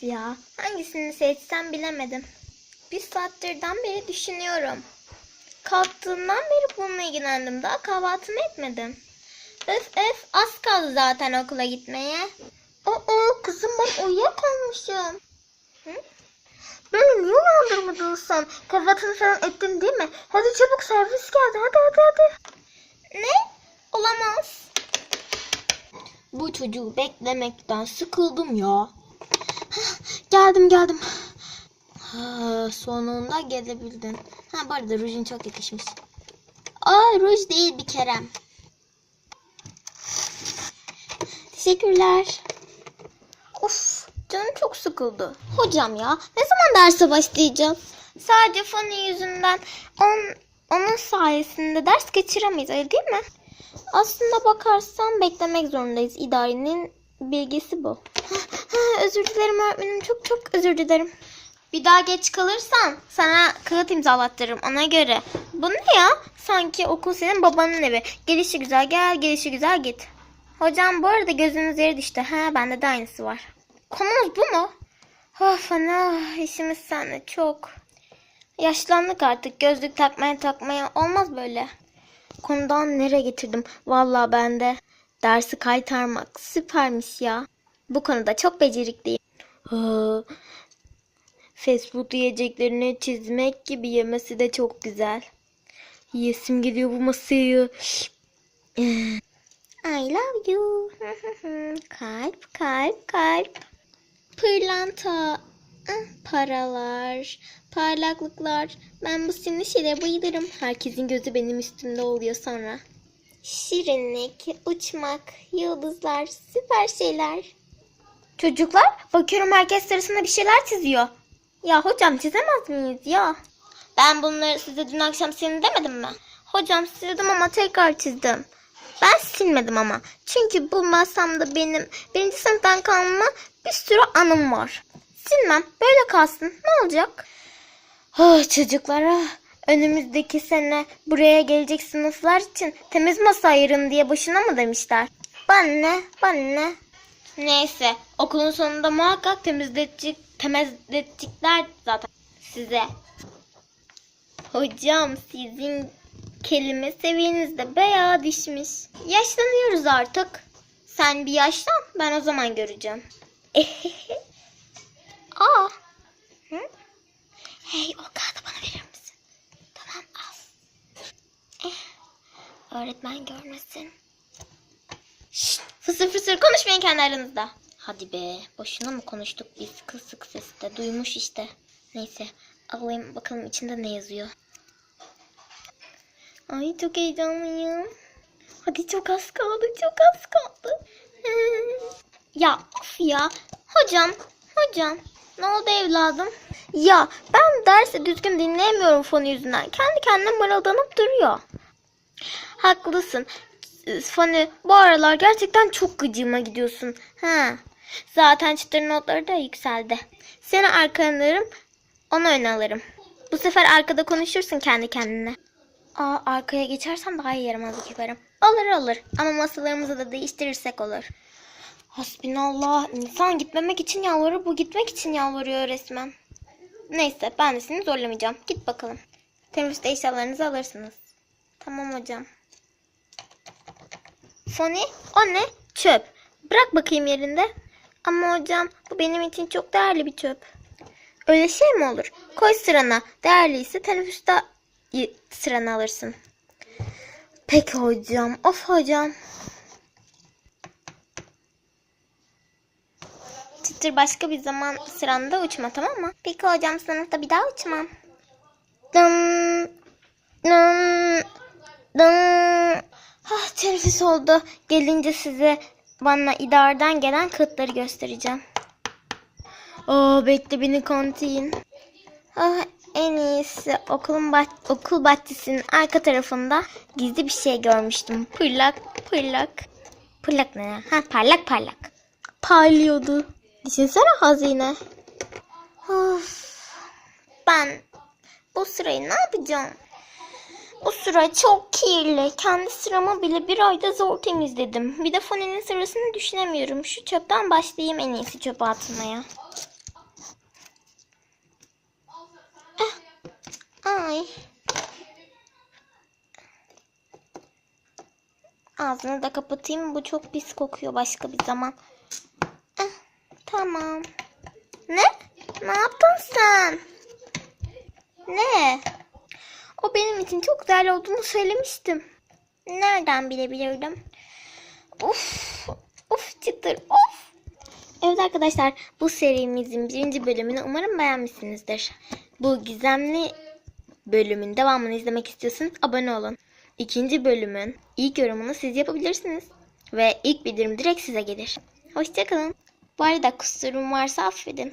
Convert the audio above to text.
Ya. Hangisini seçsem bilemedim. Bir saattirden beri düşünüyorum. Kalktığımdan beri bununla ilgilendim. Daha kahvaltımı etmedim. Öf öf az kaldı zaten okula gitmeye. Oo kızım ben uyuyakalmışım. Hı? Beni niye uyandırmadın sen? Kahvaltını falan ettin değil mi? Hadi çabuk servis geldi. Hadi hadi hadi. Ne? Olamaz. Bu çocuğu beklemekten sıkıldım ya. Geldim geldim. Ha, sonunda gelebildin. Ha bu arada rujun çok yakışmış. Aa ruj değil bir kerem. Teşekkürler. Of canım çok sıkıldı. Hocam ya ne zaman derse başlayacağız? Sadece Fanny yüzünden on, onun sayesinde ders geçiremeyiz öyle değil mi? Aslında bakarsan beklemek zorundayız. İdarenin bilgisi bu. Özür dilerim öğretmenim çok çok özür dilerim. Bir daha geç kalırsan sana kağıt imzalattırırım ona göre. Bu ne ya? Sanki okul senin babanın evi. Gelişi güzel gel, gelişi güzel git. Hocam bu arada gözünüz yere düştü. Ha bende de aynısı var. Konumuz bu mu? Of ana işimiz seninle çok. Yaşlandık artık. Gözlük takmaya takmaya olmaz böyle. Konudan nereye getirdim? Vallahi ben de. Dersi kaytarmak süpermiş ya. Bu konuda çok becerikliyim. Ha, fast food yiyeceklerini çizmek gibi yemesi de çok güzel. Yesim geliyor bu masayı. I love you. kalp, kalp, kalp. Pırlanta. Ah, Paralar, parlaklıklar. Ben bu sinirli şeylere bayılırım. Herkesin gözü benim üstümde oluyor sonra. Şirinlik, uçmak, yıldızlar, süper şeyler. Çocuklar, bakıyorum herkes sırasında bir şeyler çiziyor. Ya hocam çizemez miyiz ya? Ben bunları size dün akşam silin demedim mi? Hocam sildim ama tekrar çizdim. Ben silmedim ama. Çünkü bu masamda benim birinci sınıftan kalma bir sürü anım var. Silmem. Böyle kalsın. Ne olacak? Oh, çocuklara önümüzdeki sene buraya gelecek sınıflar için temiz masa ayırın diye boşuna mı demişler? Bana ne? Bana ne? Neyse okulun sonunda muhakkak temizletecek, temizletecekler zaten size. Hocam sizin kelime seviyeniz de bayağı düşmüş. Yaşlanıyoruz artık. Sen bir yaşlan ben o zaman göreceğim. Aa. Hı? Hey o kağıdı bana verir misin? Tamam al. Eh, öğretmen görmesin. Fısır fısır konuşmayın kendi aranızda. Hadi be boşuna mı konuştuk biz kısık sesle duymuş işte. Neyse alayım bakalım içinde ne yazıyor. Ay çok heyecanlıyım. Hadi çok az kaldı çok az kaldı. ya of ya. Hocam hocam ne oldu evladım? Ya ben dersi düzgün dinleyemiyorum fonu yüzünden. Kendi kendine mırıldanıp duruyor. Haklısın. Fonu bu aralar gerçekten çok gıcığıma gidiyorsun. Ha. Zaten çıtır notları da yükseldi. Seni arkalarım, onu öne alırım. Bu sefer arkada konuşursun kendi kendine. Aa, arkaya geçersem daha iyi yaramazlık yaparım. Olur olur ama masalarımızı da değiştirirsek olur. Hasbinallah insan gitmemek için yalvarır bu gitmek için yalvarıyor resmen. Neyse ben de seni zorlamayacağım. Git bakalım. Teneffüste eşyalarınızı alırsınız. Tamam hocam. Foni o ne? Çöp. Bırak bakayım yerinde. Ama hocam bu benim için çok değerli bir çöp. Öyle şey mi olur? Koy sırana. Değerliyse teneffüste sıranı alırsın. Peki hocam. Of hocam. Çıtır başka bir zaman sıranda uçma tamam mı? Peki hocam sınıfta bir daha uçmam. Dın, Teneffüs oldu. Gelince size bana idareden gelen kağıtları göstereceğim. Aa bekle beni kantin. Ah, en iyisi okulun bah okul bahçesinin arka tarafında gizli bir şey görmüştüm. Pırlak pırlak. Pırlak ne ya? Ha parlak parlak. Parlıyordu. Düşünsene hazine. Of. Ben bu sırayı ne yapacağım? O sıra çok kirli. Kendi sıramı bile bir ayda zor temizledim. Bir de fonenin sırasını düşünemiyorum. Şu çöpten başlayayım en iyisi çöpe atmaya. Eh. Ay. Ağzını da kapatayım. Bu çok pis kokuyor başka bir zaman. Eh. Tamam. Ne? Ne yaptın sen? Ne? O benim için çok güzel olduğunu söylemiştim. Nereden bilebilirdim? Of, of çıtır, of. Evet arkadaşlar, bu serimizin birinci bölümünü umarım beğenmişsinizdir. Bu gizemli bölümün devamını izlemek istiyorsanız abone olun. İkinci bölümün ilk yorumunu siz yapabilirsiniz. Ve ilk bildirim direkt size gelir. Hoşçakalın. Bu arada kusurum varsa affedin.